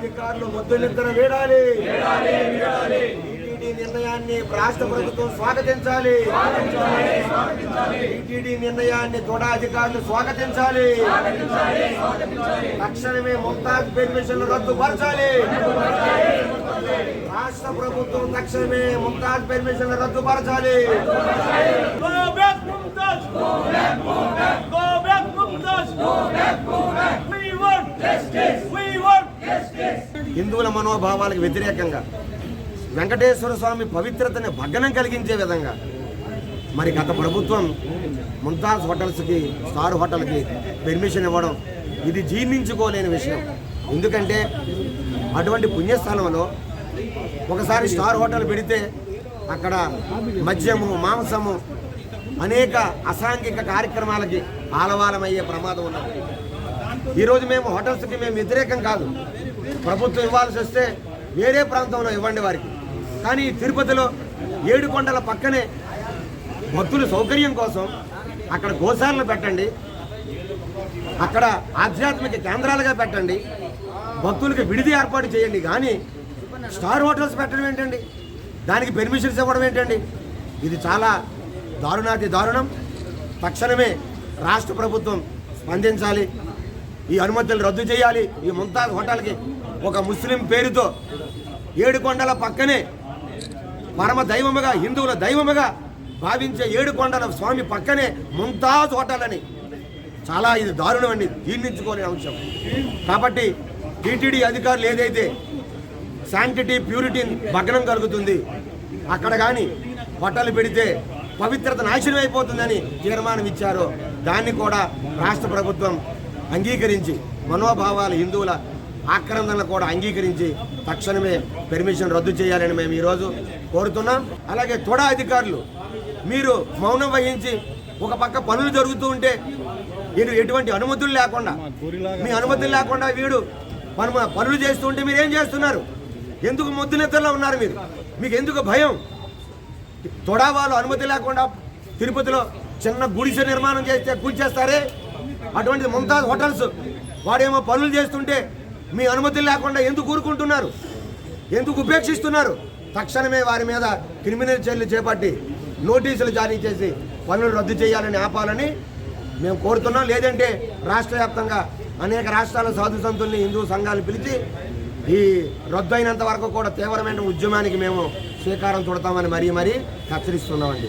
అధికారులు ముద్దు నిద్ర వేడాలి. టీటీడీ నిర్ణయాన్ని రాష్ట్ర ప్రభుత్వం స్వాగతించాలి. టీటీడీ నిర్ణయాన్ని తోడా అధికారులు స్వాగతించాలి. తక్షణమే ముమ్తాజ్ పెర్మిషన్లు రద్దుపరచాలి రాష్ట్ర ప్రభుత్వం తక్షణమే ముమ్తాజ్ పెర్మిషన్లు రద్దుపరచాలి Go back, Mumtaz! Go back, move back! Go back, Mumtaz! Go back, move back! We want justice! We want justice! హిందువుల మనోభావాలకు వ్యతిరేకంగా వెంకటేశ్వర స్వామి పవిత్రతని భగ్నం కలిగించే విధంగా మరి గత ప్రభుత్వం ముంతాజ్ హోటల్స్కి స్టార్ హోటల్కి పెర్మిషన్ ఇవ్వడం ఇది జీర్ణించుకోలేని విషయం. ఎందుకంటే అటువంటి పుణ్యస్థలంలో ఒకసారి స్టార్ హోటల్ పెడితే అక్కడ మద్యము మాంసము అనేక అసాంఘిక కార్యక్రమాలకి ఆలవాలమయ్యే ప్రమాదం ఉన్నది. ఈరోజు మేము హోటల్స్కి మేము వ్యతిరేకం కాదు. ప్రభుత్వం ఇవ్వాల్సి వస్తే వేరే ప్రాంతంలో ఇవ్వండి వారికి. కానీ తిరుపతిలో ఏడు కొండల పక్కనే భక్తుల సౌకర్యం కోసం అక్కడ గోశాలను పెట్టండి. అక్కడ ఆధ్యాత్మిక కేంద్రాలుగా పెట్టండి. భక్తులకి విడిది ఏర్పాటు చేయండి. కానీ స్టార్ హోటల్స్ పెట్టడం ఏంటండి? దానికి పెర్మిషన్స్ ఇవ్వడం ఏంటండి? ఇది చాలా దారుణాతి దారుణం. తక్షణమే రాష్ట్ర ప్రభుత్వం స్పందించాలి. ఈ అనుమతులు రద్దు చేయాలి. ఈ ముంతాజ్ హోటల్కి ఒక ముస్లిం పేరుతో ఏడు కొండల పక్కనే పరమ దైవముగా హిందువుల దైవముగా భావించే ఏడు కొండల స్వామి పక్కనే ముంతాజ్ హోటల్ అని. చాలా ఇది దారుణం అండి జీర్ణించుకోలేని అంశం. కాబట్టి టీటీడీ అధికారులు ఏదైతే శాంటిటీ ప్యూరిటీ భగ్నం కలుగుతుంది అక్కడ కానీ హోటల్ పెడితే పవిత్రత నాశనం అయిపోతుందని తీర్మానం ఇచ్చారో. దాన్ని కూడా రాష్ట్ర ప్రభుత్వం అంగీకరించి మనోభావాలు హిందువుల ఆక్రందనలు కూడా అంగీకరించి తక్షణమే పెర్మిషన్ రద్దు చేయాలని మేము ఈరోజు కోరుతున్నాం. అలాగే తొడ అధికారులు మీరు మౌనం వహించి ఒక పక్క పనులు జరుగుతూ ఉంటే నేను ఎటువంటి అనుమతులు లేకుండా మీ అనుమతులు లేకుండా వీడు పను పనులు చేస్తూ ఉంటే మీరు ఏం చేస్తున్నారు? ఎందుకు ముద్దునెత్తల్లో ఉన్నారు మీరు? మీకు ఎందుకు భయం? తొడా వాళ్ళు అనుమతి లేకుండా తిరుపతిలో చిన్న గుడిసె నిర్మాణం చేస్తే కూల్చేస్తారే? అటువంటి ముంతాజ్ హోటల్స్ వాడేమో పనులు చేస్తుంటే మీ అనుమతి లేకుండా ఎందుకు కూరుకుంటున్నారు ఎందుకు ఉపేక్షిస్తున్నారు? తక్షణమే వారి మీద క్రిమినల్ చర్యలు చేపట్టి నోటీసులు జారీ చేసి పనులు రద్దు చేయాలని ఆపాలని మేము కోరుతున్నాం. లేదంటే రాష్ట్ర వ్యాప్తంగా అనేక రాష్ట్రాల సాధు సంతుల్ని హిందూ సంఘాలు పిలిచి ఈ రద్దు అయినంత వరకు కూడా తీవ్రమైన ఉద్యమానికి మేము శ్రీకారం చుడతామని మరీ మరీ హెచ్చరిస్తున్నామండి.